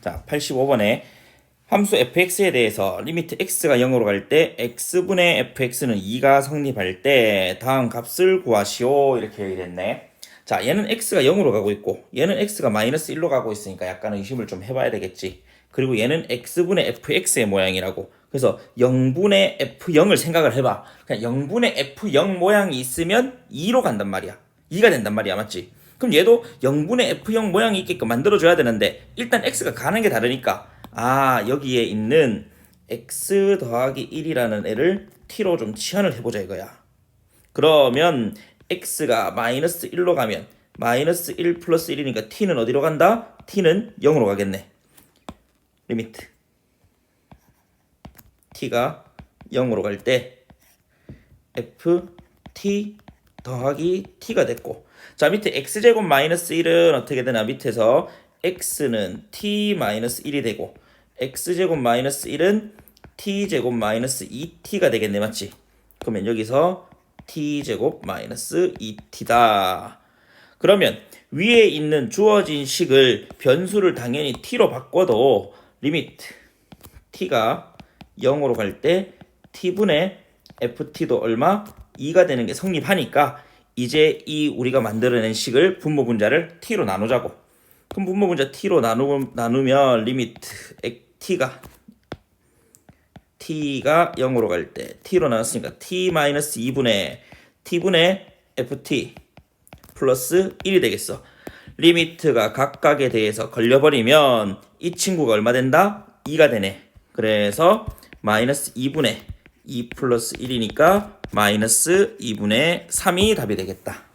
자, 85번에 함수 fx에 대해서 리미트 x가 0으로 갈 때 x분의 fx는 2가 성립할 때 다음 값을 구하시오 이렇게 얘기됐네. 자, 얘는 x가 0으로 가고 있고 얘는 x가 마이너스 1로 가고 있으니까 약간 의심을 좀 해봐야 되겠지. 그리고 얘는 x분의 fx의 모양이라고. 그래서 0분의 f0을 생각을 해봐. 그냥 0분의 f0 모양이 있으면 2로 간단 말이야. 2가 된단 말이야, 맞지? 그럼 얘도 0분의 f0 모양이 있게끔 만들어줘야 되는데 일단 x가 가는 게 다르니까 아 여기에 있는 x 더하기 1이라는 애를 t로 좀 치환을 해보자 이거야. 그러면 x가 마이너스 1로 가면 마이너스 1 플러스 1이니까 t는 어디로 간다? t는 0으로 가겠네. 리미트 t가 0으로 갈 때 f t 더하기 t가 됐고 자 밑에 x제곱 마이너스 1은 어떻게 되나 밑에서 x는 t 마이너스 1이 되고 x제곱 마이너스 1은 t제곱 마이너스 2t가 되겠네 맞지? 그러면 여기서 t제곱 마이너스 2t다 그러면 위에 있는 주어진 식을 변수를 당연히 t로 바꿔도 리미트 t가 0으로 갈 때 t분의 ft도 얼마? 2가 되는 게 성립하니까 이제 이 우리가 만들어낸 식을 분모 분자를 t로 나누자고. 그럼 분모 분자 t로 나누, 나누면 리미트 t가 t가 0으로 갈 때 t로 나눴으니까 t 마이너스 2분의 t분의 ft 플러스 1이 되겠어. 리미트가 각각에 대해서 걸려버리면 이 친구가 얼마 된다? 2가 되네. 그래서 마이너스 2분의 2 플러스 1이니까 마이너스 2분의 3이 답이 되겠다.